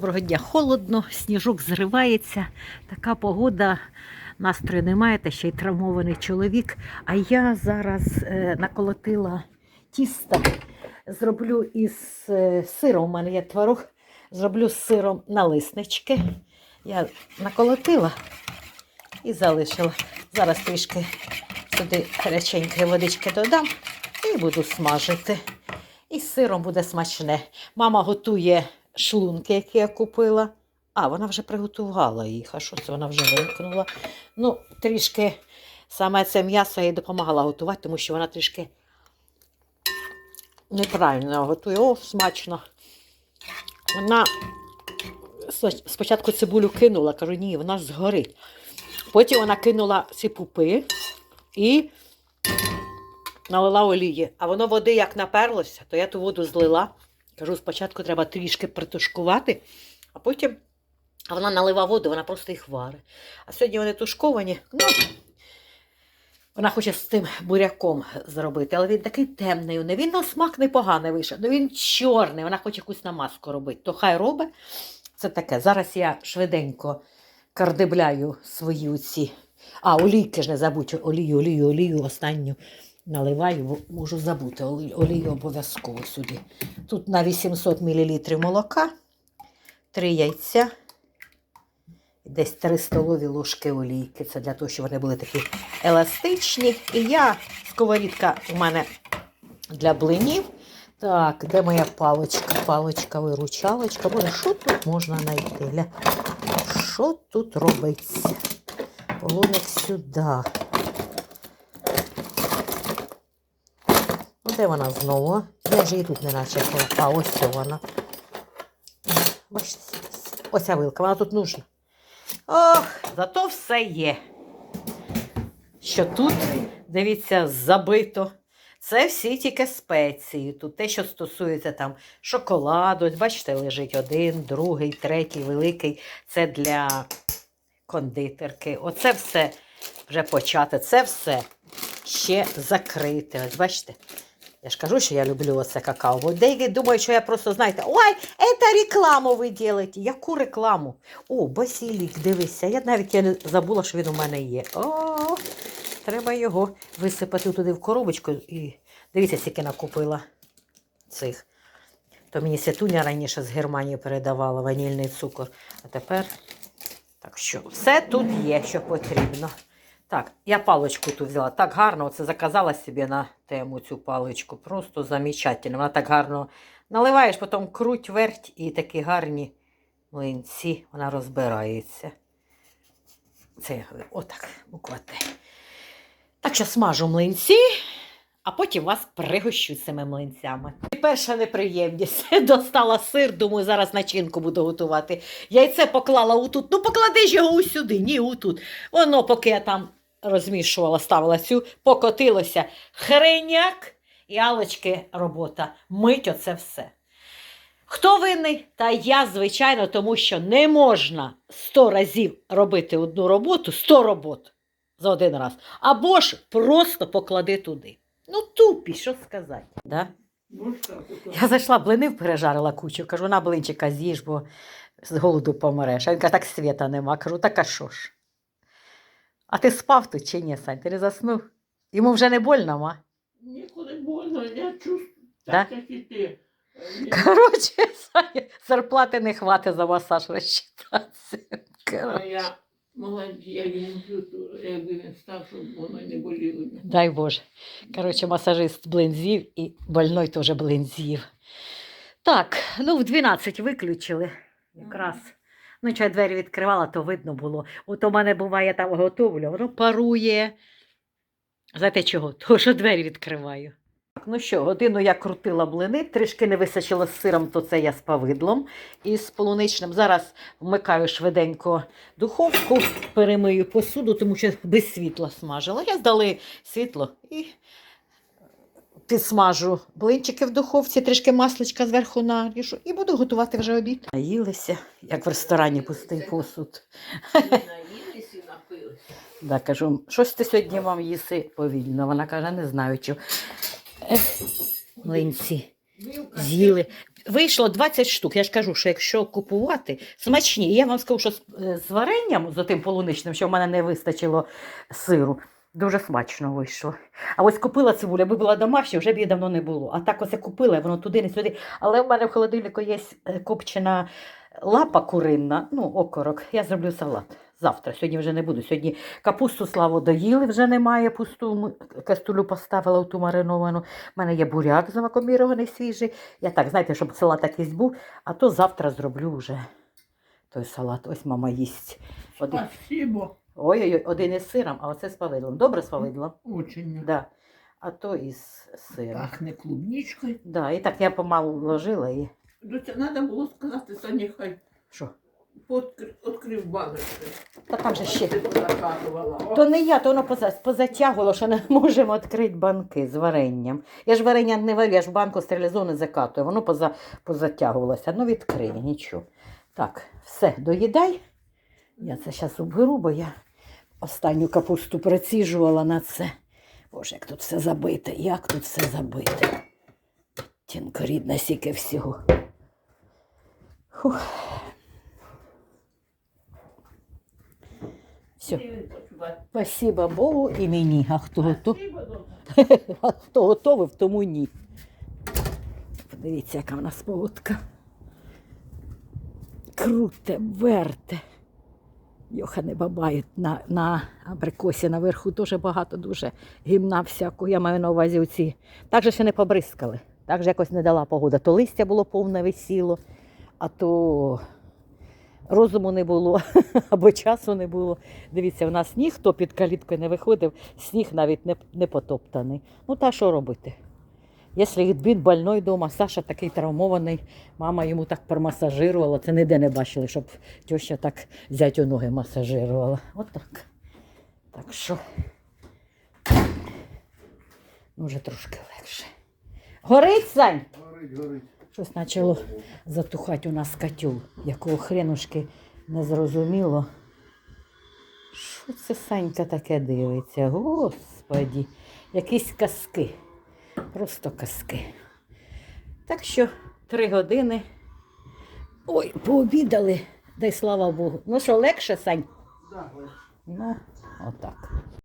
Доброго дня, холодно, сніжок зривається, така погода, настрою немає, та ще й травмований чоловік. А я зараз е, наколотила тісто, зроблю із е, сиром, у мене є творог, зроблю з сиром налиснички. Я наколотила і залишила. Зараз трішки сюди гаряченької водички додам і буду смажити. І з сиром буде смачне. Мама готує шлунки, які я купила. А, вона вже приготувала їх. А що це вона вже вимкнула? Ну, трішки саме це м'ясо їй допомагала готувати, тому що вона трішки неправильно готує. О, смачно. Вона спочатку цибулю кинула, кажу, ні, вона згорить. Потім вона кинула ці пупи і налила олії. А воно води як наперлося, то я ту воду злила. Кажу, спочатку треба трішки притушкувати, а потім а вона налива воду, вона просто їх варить. А сьогодні вони тушковані. Ну, вона хоче з тим буряком зробити, але він такий темний. у неї. Він на смак непоганий вийшов. Ну він чорний, вона хоче якусь намазку робити. То хай робить. Це таке. Зараз я швиденько кардибляю свої ці. А, олійки ж не забудь, олію, олію, олію останню наливаю, бо можу забути. Олію обов'язково сюди. Тут на 800 мл молока, 3 яйця, десь 3 столові ложки олійки. Це для того, щоб вони були такі еластичні. І я, сковорідка у мене для блинів. Так, де моя паличка? Паличка, виручалочка. Боже, що тут можна знайти? Що тут робиться? Полоник сюди. Де вона знову? Я ж її тут не наче. А ось це вона. Ось вилка, вона тут нужна. Ох, зато все є. Що тут, дивіться, забито. Це всі тільки спеції. Тут те, що стосується там шоколаду. Бачите, лежить один, другий, третій, великий. Це для кондитерки. Оце все вже почати. Це все ще закрите. Ось бачите. Я ж кажу, що я люблю оце какао. Бо деякі думають, що я просто, знаєте, ой, це рекламу ви робите. Яку рекламу? О, басілік, дивися. Я навіть я не забула, що він у мене є. О, треба його висипати туди в коробочку. І дивіться, скільки накупила цих. То мені Святуня раніше з Германії передавала ванільний цукор. А тепер. Так що, все тут є, що потрібно. Так, я паличку тут взяла. Так гарно, оце заказала собі на тему цю паличку. Просто замечательно. Вона так гарно наливаєш, потім круть, верть і такі гарні млинці. Вона розбирається. Це отак, буква Так що смажу млинці, а потім вас пригощу цими млинцями. І перша неприємність. Достала сир, думаю, зараз начинку буду готувати. Яйце поклала отут. Ну, поклади ж його усюди, ні, отут. Воно, поки я там розмішувала, ставила цю, покотилося. Хреняк і Алочки робота. Мить оце все. Хто винний? Та я, звичайно, тому що не можна сто разів робити одну роботу, сто робот за один раз. Або ж просто поклади туди. Ну, тупі, що сказати. Да? Я зайшла, блинив пережарила кучу. Кажу, на блинчика з'їж, бо з голоду помреш. А він каже, так світа нема. Кажу, так а що ж? А ти спав тут чи ні, Сань? Ти не заснув? Йому вже не больно, ма? Ніколи больно, я чувствую, Да? так як і ти. Е, Коротше, Саня, зарплати не хватить за масаж розчитатися. А я молодець, я чувствую, якби він став, щоб воно не боліло. Дай Боже. Коротше, масажист блин з'їв і больной теж блин з'їв. Так, ну в 12 виключили якраз. Ну, я двері відкривала, то видно було. От у мене буває, я там готовлю, воно парує. Знаєте чого? Тому що двері відкриваю. Ну що, годину я крутила блини, трішки не височила з сиром, то це я з павидлом і з полуничним. Зараз вмикаю швиденько духовку, перемию посуду, тому що без світла смажила. Я здали світло і підсмажу блинчики в духовці, трішки масличка зверху наріжу і буду готувати вже обід. Наїлися, як в ресторані пустий посуд. Да, кажу, щось ти сьогодні вам їси повільно. Вона каже, не знаю, що. Млинці з'їли. вийшло 20 штук. Я ж кажу, що якщо купувати, смачні. Я вам скажу, що з, е, варенням, з тим полуничним, що в мене не вистачило сиру, дуже смачно вийшло. А ось купила цибулю, аби була домашня, вже б її давно не було. А так ось я купила, воно туди, не сюди. Але в мене в холодильнику є е, копчена лапа куринна, ну, окорок. Я зроблю салат. Завтра, сьогодні вже не буду. Сьогодні капусту славу доїли, вже немає. Пусту м- поставила в ту мариновану. У мене є буряк завакомірований свіжий. Я так, знаєте, щоб салат якийсь був, а то завтра зроблю вже той салат. Ось мама їсть. Один. Спасибо. Ой-ой-ой, один із сиром, а оце з повидлом. Добре з повидлом? Очень. Да. А то із сиром. Пахне клубничкою. Да, і так я помалу вложила і. Ну, це треба було сказати, Сані, хай Що? Відкрив, баночку. Та там же ще. То не я, то воно поза- позатягувало, що не можемо відкрити банки з варенням. Я ж варення не варю, я ж банку стерилізовану закатую, воно поза, позатягувалося. Ну, відкриє, нічого. Так, все, доїдай. Я це зараз уберу, бо я останню капусту приціжувала на це. Боже, як тут все забите, як тут все забите. Тінко рідна сіки всього. Фух. Все. ти Спасибо Богу і мені. А хто готов? А хто готовий, тому ні. Подивіться, яка в нас погодка. Круте, верте. Йохане бабай на, на абрикосі наверху дуже багато, дуже гімна всякого. Я маю на увазі оці. Так же ще не побризкали. Так же якось не дала погода. То листя було повне висіло, а то розуму не було, або часу не було. Дивіться, в нас сніг, хто під каліткою не виходив, сніг навіть не, не потоптаний. Ну та що робити? Якщо відбит больной вдома, Саша такий травмований, мама йому так промасажирувала, це ніде не бачили, щоб теща так зятю ноги масажирувала. Отак. Так що ну, вже трошки легше. Горить, Сань? Горить, горить. Щось почало затухати у нас котел, якого хренушки не зрозуміло. Що це Санька таке дивиться? Господі, якісь казки. Просто казки. Так що три години. Ой, пообідали. Дай слава Богу. Ну що, легше, Сань? Да, горить. Ну, отак.